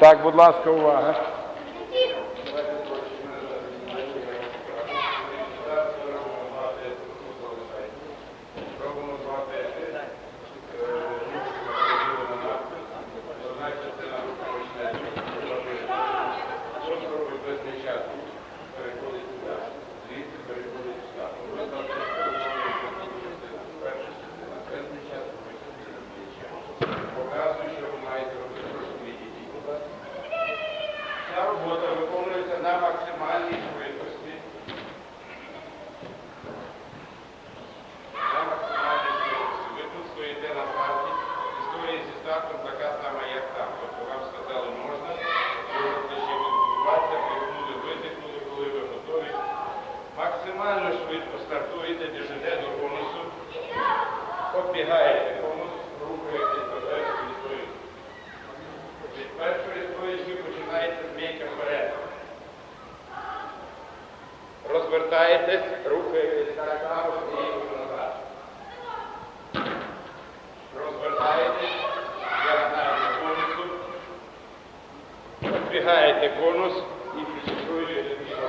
Так, будь ласка, увага. Показую, що ви маєте робити розповіді. Ця робота виконується на максимальній швидкості. На максимальній швидкості. Ви тут стоїте на старті. Історія зі стартом така сама, як там. Тобто вам сказали, можна, ви можете ще відбуватися, вдихнули, видихнули, коли ви готові. Максимально швидко стартуєте, біжите до конусу, оббігаєте конус, рухаєтесь до першої сторінки. Від першої сторінки починається змійка вперед. Розвертаєтесь, рухаєтесь так само змійкою назад. Розвертаєтесь, діагонально конусу, оббігаєте конус і фіксуєте змійку.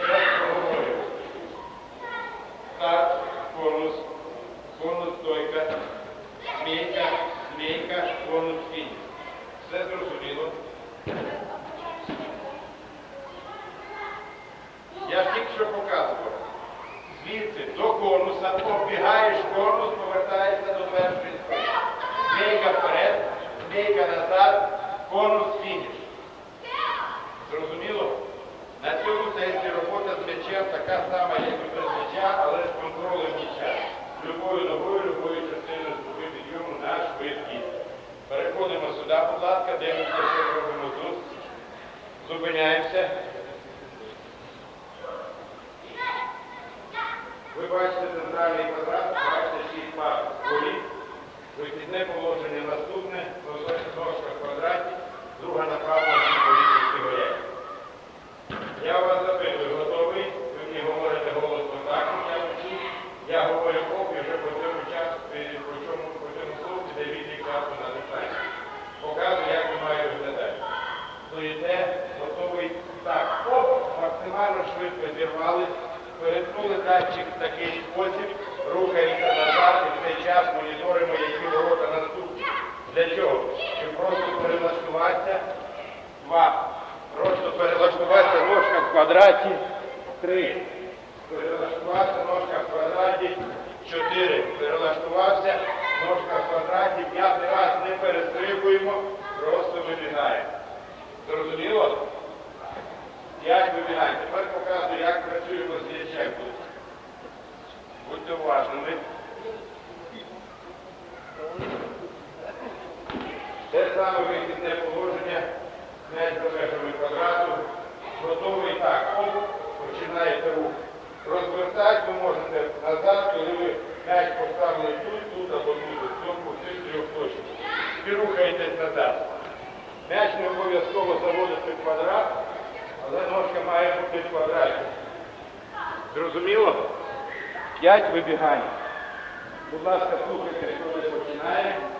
Ще раз проговорюю. Старт, конус, конус стойка, змійка, змійка, конус фініш. Все зрозуміло? Я ж тільки що показував. Звідси до конуса, оббігаєш конус, повертаєшся до першої стойки. Змійка вперед, змійка назад, конус фініш. Зрозуміло? На цьому сесії робота з м'ячем така сама, як і без м'яча, але з контролем м'яча. Любою ногою, любою частиною стопи підйому на швидкість. Переходимо сюди, будь ласка, дивимося, що робимо тут. Зупиняємося. Вихідне положення наступне, ножка в квадраті, друга направо, політики горять. Я вас запитую, готовий? Ви мені говорите голосно так, я вчу. Я говорю і вже по цьому часу, по цьому, по цьому слову де відлік часу на дистанцію. Показую, як ви маєте виглядати. Стоїте, готовий. Так, оп, максимально швидко зірвались, переткнули датчик в такий спосіб, рухаємося назад і в цей час моніторимо, які ворота наступні. Для чого? Щоб просто перелаштуватися. Два. Просто перелаштуватися ножка в квадраті. Три. Перелаштуватися ножка в квадраті. Чотири. Перелаштувався. Ножка в квадраті. П'ятий раз не перестрибуємо. Просто вибігаємо. Зрозуміло? П'ять вибігаємо. Тепер показую, як працюємо з м'ячем. Будьте уважними. Те саме вихідне положення, м'яч за межами квадрату, готовий так, оп, починаєте рух. Розвертати ви можете назад, коли ви м'яч поставили тут, тут або тут, в цьому в цих трьох точках. І рухаєтесь назад. М'яч не обов'язково заводити в квадрат, але ножка має бути в квадраті. Зрозуміло? П'ять вибігань. Будь ласка, слухайте, що ми починаєте.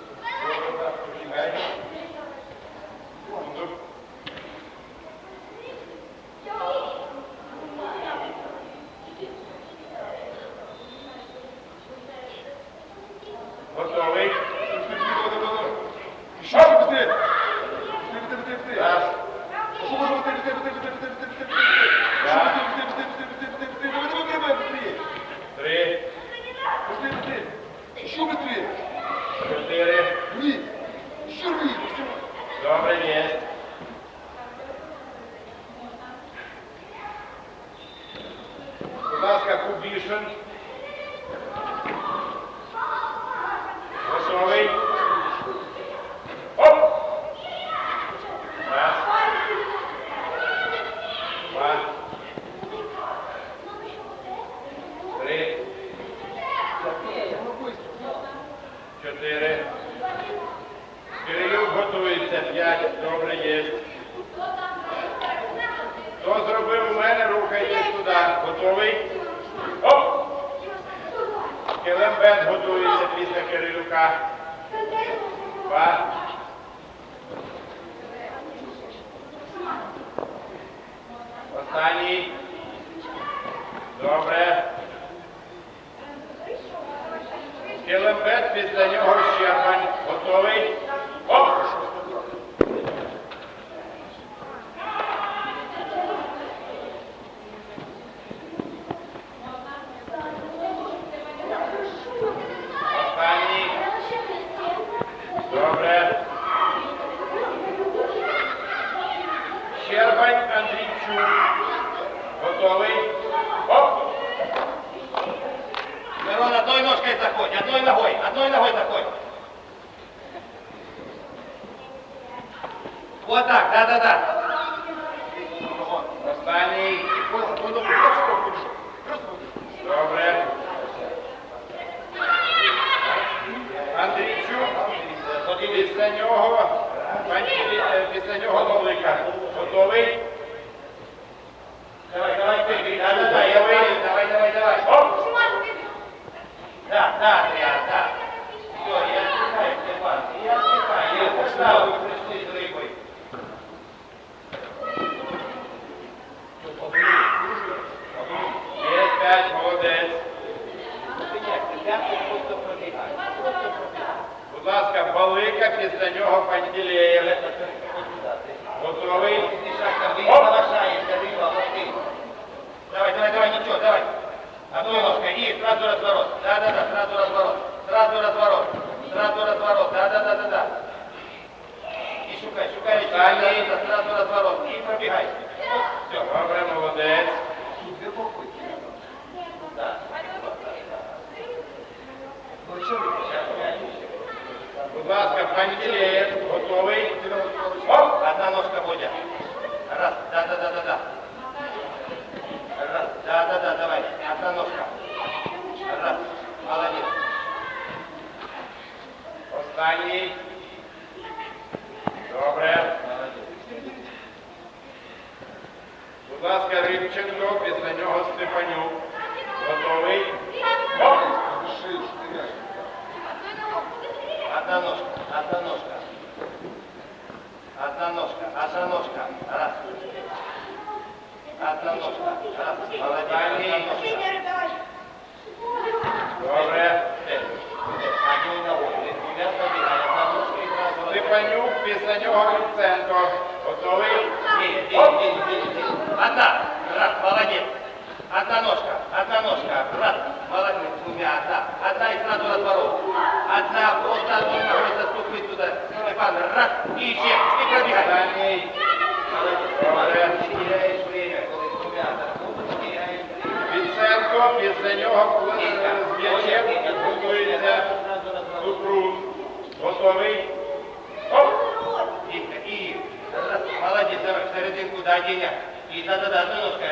Добре, є. Будь ласка, кубішин. Готовий. Оп! Раз. п'ять. Добре, є. Хто зробив мене, рухайтесь туди. Готовий? Оп! Келембет готується після Кирилюка. Два. Останній. Добре. Келембет, після нього Щербань. Готовий? Оп! Останній. Добре. Щербань Андрійчук. Готовий? Оп! Мирон, одной ножкой заходь, одной ногой, одной ногой заходь. Вот так, да-да-да. Останній. Добре. Балика, після нього Пантелеєв. Готовий? Давай, давай, давай, ничего, давай. Одной ножкой и сразу разворот. Да, да, да, сразу разворот. Сразу разворот. Сразу разворот. Да, да, да, да, да. И шукай, шукай, шукай, да, да, да, сразу разворот. И пробегай. Все. Добре, молодець. Да. Будь ласка, Пантелеєв. Готовий? Оп! Одна ножка будет. Раз, да, да, да, да, да. Раз, да, да, да, давай. Одна ножка. Раз, молодец. Останній. Добре. Будь ласка, Рибченко, після нього Степанюк. Готовий? Оп! Одна ножка, одна ножка. Одна ножка, одна ножка. Раз. Одна ножка. Раз. Молодец. Одна ножка. Добре. Одну ногу. Степанюк, після нього Луценко. Готовий? День, день, день, день. Одна. Раз. Молодец. Одна ножка, одна ножка. Раз. Молодец. Двумя. Одна. Одна и сразу разворот. Одна. Одной ногой заступить туда. Степан. Раз. И еще. И пробегай. Теряешь время, коли двумя заступить, теряешь время. Віценко, після нього з м'ячем готується Супрун. Готовий? Оп! И, и, раз, молодец, давай, серединку, да, Деня. И да-да-да, одной ножкой,